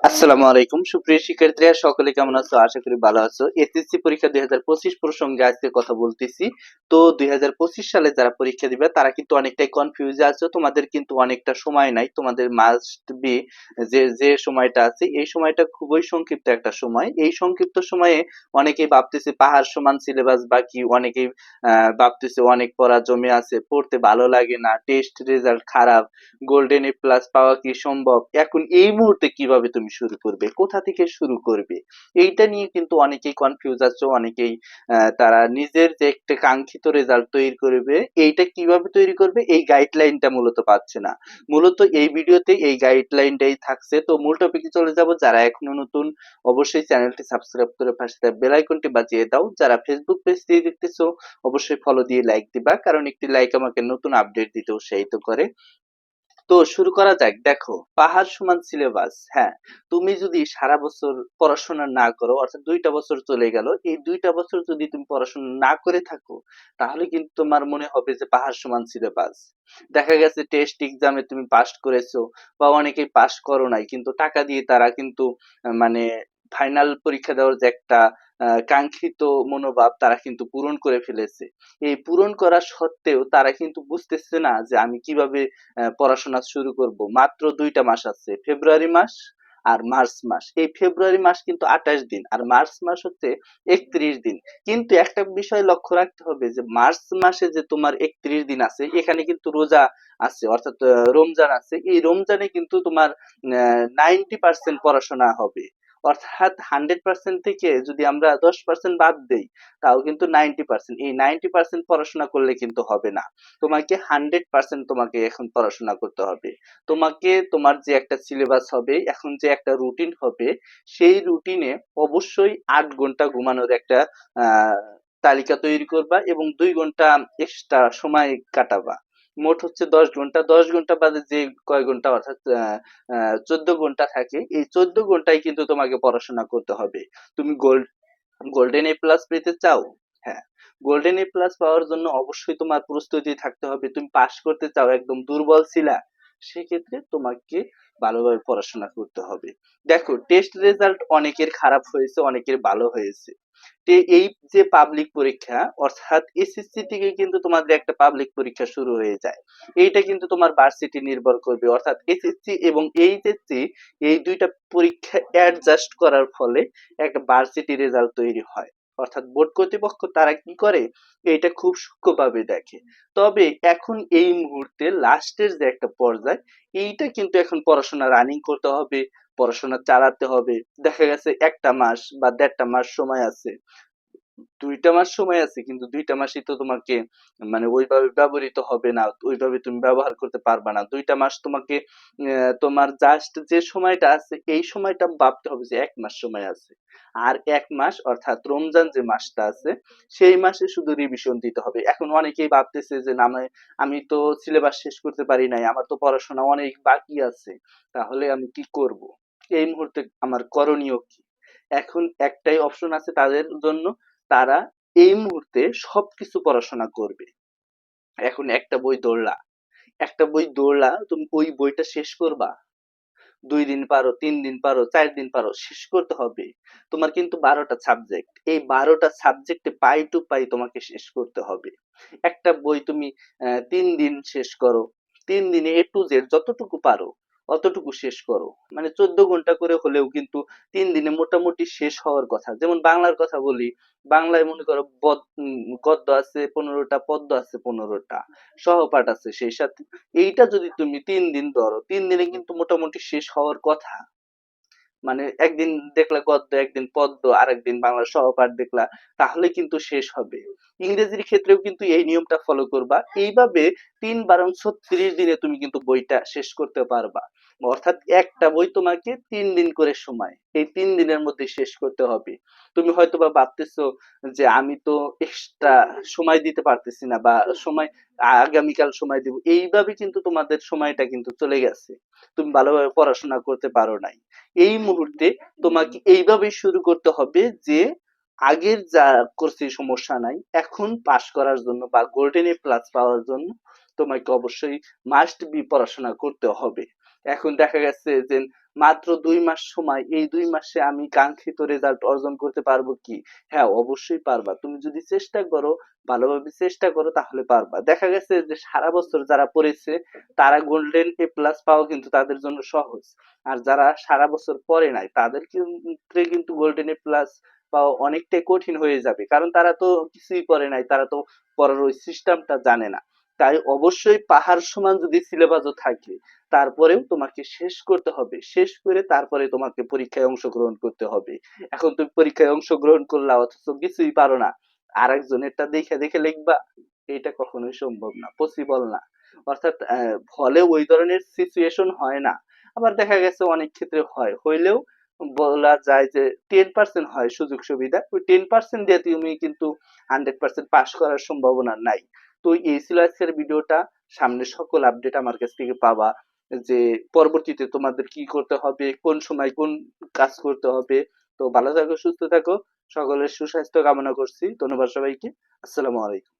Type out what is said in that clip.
আসসালামু আলাইকুম। সুপ্রিয় শিক্ষার্থীরা, সকলে কেমন আছো? আশা করি ভালো আছো। এসএসসি পরীক্ষা দুই হাজার পঁচিশ প্রসঙ্গে আজকে কথা বলতেছি। তো দুই হাজার পঁচিশ সালে যারা পরীক্ষা দিবে, তারা কিন্তু অনেকটাই কনফিউজ আছো। তোমাদের কিন্তু অনেকটা সময় নাই। তোমাদের মাস্ট বি যে যে সময়টা আছে, এই সময়টা খুবই সংক্ষিপ্ত একটা সময়। এই সংক্ষিপ্ত সময়ে অনেকেই ভাবতেছে পাহাড় সমান সিলেবাস বাকি অনেকেই ভাবতেছে অনেক পড়া জমে আছে। পড়তে ভালো লাগে না টেস্ট রেজাল্ট খারাপ গোল্ডেন এ প্লাস পাওয়া কি সম্ভব? এখন এই মুহূর্তে কীভাবে তুমি শুরু করবে, কোথা থেকে শুরু করবে? এইটা নিয়ে কিন্তু অনেকেই কনফিউজ আছে, অনেকেই তারা নিজের যে একটা কাঙ্ক্ষিত রেজাল্ট তৈরি করবে, এইটা কীভাবে তৈরি করবে, এই গাইডলাইনটা মূলত পাচ্ছে না। মূলত এই ভিডিওতে এই গাইডলাইনটাই থাকছে। তো মূল টপিকে চলে যাব। যারা এখনও নতুন, অবশ্যই চ্যানেলটি সাবস্ক্রাইব করে পাশে বেল আইকনটি বাজিয়ে দাও। যারা ফেসবুক পেজ দিয়ে দেখতেছো, অবশ্যই ফলো দিয়ে লাইক দিবা। কারণ একটি লাইক আমাকে নতুন আপডেট দিতে উৎসাহিত করে। তো শুরু করা যাক, দেখো, পাহাড় সমান সিলেবাস হ্যাঁ তুমি যদি সারা বছর পড়াশোনা না করো, অর্থাৎ দুইটা বছর চলে গেল, এই দুইটা বছর যদি তুমি পড়াশোনা না করে থাকো, তাহলে কিন্তু তোমার মনে হবে যে পাহাড় সমান সিলেবাস দেখা গেছে টেস্ট এক্সামে তুমি পাস করেছ, বা অনেকেই পাস করো নাই, কিন্তু টাকা দিয়ে তারা কিন্তু মানে ফাইনাল পরীক্ষা দেওয়ার যে একটা কাঙ্ক্ষিত মনোভাব তারা কিন্তু পূরণ করে ফেলেছে। এই পূরণ করা সত্ত্বেও তারা কিন্তু বুঝতেছে না যে আমি কীভাবে পড়াশোনা শুরু করব। মাত্র দুইটা মাস আছে, ফেব্রুয়ারি মাস আর মার্চ মাস। এই ফেব্রুয়ারি মাস কিন্তু আঠাশ দিন আর মার্চ মাস হচ্ছে একত্রিশ দিন। কিন্তু একটা বিষয় লক্ষ্য রাখতে হবে যে মার্চ মাসে যে তোমার একত্রিশ দিন আছে, এখানে কিন্তু রোজা আছে, অর্থাৎ রমজান আছে। এই রমজানে কিন্তু তোমার নাইনটি পার্সেন্ট পড়াশোনা হবে। অর্থাৎ হান্ড্রেড পার্সেন্ট থেকে যদি আমরা দশ পার্সেন্ট বাদ দেই, তাও কিন্তু নাইনটি পার্সেন্ট। এই নাইনটি পার্সেন্ট পড়াশোনা করলে কিন্তু হবে না। তোমাকে হান্ড্রেড পার্সেন্ট তোমাকে এখন পড়াশোনা করতে হবে। তোমাকে তোমার যে একটা সিলেবাস হবে, এখন যে একটা রুটিন হবে, সেই রুটিনে অবশ্যই আট ঘণ্টা ঘুমানোর একটা তালিকা তৈরি করবা এবং দুই ঘণ্টা এক্সট্রা সময় কাটাবা। মোট হচ্ছে দশ ঘণ্টা। দশ ঘণ্টা বাদে যে কয় ঘণ্টা অর্থাৎ চোদ্দ ঘণ্টা থাকে, এই চোদ্দ ঘন্টায় কিন্তু তোমাকে পড়াশোনা করতে হবে। তুমি গোল্ড, গোল্ডেন এ প্লাস পেতে চাও? হ্যাঁ গোল্ডেন এ প্লাস পাওয়ার জন্য অবশ্যই তোমার প্রস্তুতি থাকতে হবে। তুমি পাশ করতে চাও, একদম দুর্বল ছিলা, সেক্ষেত্রে তোমাকে ভালোভাবে পড়াশোনা করতে হবে। দেখো টেস্ট রেজাল্ট অনেকের খারাপ হয়েছে, অনেকের ভালো হয়েছে। এই যে পাবলিক পরীক্ষা, অর্থাৎ এসএসসি থেকে কিন্তু তোমাদের একটা পাবলিক পরীক্ষা শুরু হয়ে যায়। এইটা কিন্তু তোমার ভার্সিটি নির্ভর করবে। অর্থাৎ এসএসসি এবং এইচএসসি এই দুইটা পরীক্ষা অ্যাডজাস্ট করার ফলে একটা ভার্সিটি রেজাল্ট তৈরি হয়। অর্থাৎ বোর্ড কর্তৃপক্ষ তারা কি করে? এটা খুব সূক্ষ্মভাবে দেখে। তবে এখন এই মুহূর্তে লাস্টের যে একটা পর্যায়, এইটা কিন্তু এখন পড়াশোনা রানিং করতে হবে। পড়াশোনা চালাতে হবে। দেখা গেছে একটা মাস বা দেড়টা মাস সময় আছে। দুইটা মাস সময় আছে, কিন্তু দুইটা মাসই তো তোমাকে মানে ওইভাবে ব্যবহৃত হবে না, ওইভাবে তুমি ব্যবহার করতে পারবা না। দুইটা মাস তোমাকে তোমার জাস্ট যে সময়টা আছে, এই সময়টা ভাবতে হবে যে এক মাস সময় আছে। আর এক মাস অর্থাৎ রমজান যে মাসটা আছে, সেই মাসে শুধু রিভিশন দিতে হবে। এখন অনেকেই ভাবতেছে যে না, আমি- তো সিলেবাস শেষ করতে পারি নাই, আমার তো পড়াশোনা অনেক বাকি আছে, তাহলে আমি কি করব? এই মুহূর্তে আমার করণীয় কি? এখন একটাই অপশন আছে তাদের জন্য, তারা এই মুহূর্তে সবকিছু পড়াশোনা করবে। এখন একটা বই দৌড়লা একটা বই দৌড়লা তুমি ওই বইটা শেষ করবা। দুই দিন পারো, তিন দিন পারো, চার দিন পারো, শেষ করতে হবে। তোমার কিন্তু বারোটা সাবজেক্ট এই বারোটা সাবজেক্টে পাই টু পাই তোমাকে শেষ করতে হবে। একটা বই তুমি তিন দিন শেষ করো। তিন দিনে এ টু জেড যতটুকু পারো অতটুকু শেষ করো। মানে চোদ্দ ঘণ্টা করে হলেও কিন্তু তিন দিনে মোটামুটি শেষ হওয়ার কথা। যেমন বাংলার কথা বলি, বাংলায় মনে করো গদ্য আছে পনেরোটা পদ্য আছে পনেরোটা, সহপাঠ আছে সেই সাথে। এইটা যদি তুমি তিন দিন ধরো, তিন দিনে কিন্তু মোটামুটি শেষ হওয়ার কথা। মানে একদিন দেখলা গদ্য, একদিন পদ্য আর একদিন বাংলা সহপাঠ দেখলা, তাহলে কিন্তু শেষ হবে। ইংরেজির ক্ষেত্রেও কিন্তু এই নিয়মটা ফলো করবা। এইভাবে তিন বারং ছত্রিশ দিনে তুমি কিন্তু বইটা শেষ করতে পারবা। অর্থাৎ একটা বই তোমাকে তিন দিন করে সময়, এই তিন দিনের মধ্যে শেষ করতে হবে। তুমি হয়তো বা ভাবতেছো যে আমি তো এক্সট্রা সময় দিতে পারতেছি না বা সময়, আগামীকাল সময় দিব। এইভাবে কিন্তু তোমাদের সময়টা কিন্তু চলে গেছে। তুমি ভালোভাবে পড়াশোনা করতে পারো নাই। এই মুহূর্তে তোমাকে এইভাবেই শুরু করতে হবে যে আগের যা করছি সমস্যা নাই, এখন পাশ করার জন্য বা গোল্ডেন এ প্লাস পাওয়ার জন্য তোমাকে অবশ্যই মাস্ট বি পড়াশোনা করতে হবে। এখন দেখা গেছে যে মাত্র দুই মাস সময়, এই দুই মাসে আমি কাঙ্ক্ষিত রেজাল্ট অর্জন করতে পারব কি? হ্যাঁ অবশ্যই পারবা। তুমি যদি চেষ্টা করো, ভালোভাবে চেষ্টা করো তাহলে পারবা। দেখা গেছে যে সারা বছর যারা পড়েছে, তারা গোল্ডেন এ প্লাস পাওয়া কিন্তু তাদের জন্য সহজ। আর যারা সারা বছর পড়ে নাই, তাদের ক্ষেত্রে কিন্তু গোল্ডেন এ প্লাস পাওয়া অনেকটাই কঠিন হয়ে যাবে। কারণ তারা তো কিছুই করে নাই, তারা তো পড়ার ওই সিস্টেমটা জানে না। তাই অবশ্যই পাহাড় সমান যদি সিলেবাসও থাকে, তারপরেও তোমাকে শেষ করতে হবে। শেষ করে তারপরে তোমাকে পরীক্ষায় অংশগ্রহণ করতে হবে। এখন তুমি পরীক্ষায় অংশগ্রহণ করলা, অথচ কিছুই পারো না। আর একজনেরটা দেখে দেখে লিখবা, এটা কখনোই সম্ভব না পসিবল না। অর্থাৎ ফলে ওই ধরনের সিচুয়েশন হয় না। আবার দেখা গেছে অনেক ক্ষেত্রে হয়, হইলেও বলা যায় যে টেন পার্সেন্ট হয় সুযোগ সুবিধা। ওই টেন পার্সেন্ট দিয়ে তুমি কিন্তু হান্ড্রেড পার্সেন্ট পাস করার সম্ভাবনা নাই। তো এই আজকের ভিডিওটা। সামনে সকল আপডেট আমার কাছ থেকে পাবা যে পরবর্তীতে তোমাদের কি করতে হবে, কোন সময় কোন কাজ করতে হবে। তো ভালো থাকো, সুস্থ থাকো। সকলের সুস্বাস্থ্য কামনা করছি। ধন্যবাদ সবাইকে। আসসালামু আলাইকুম।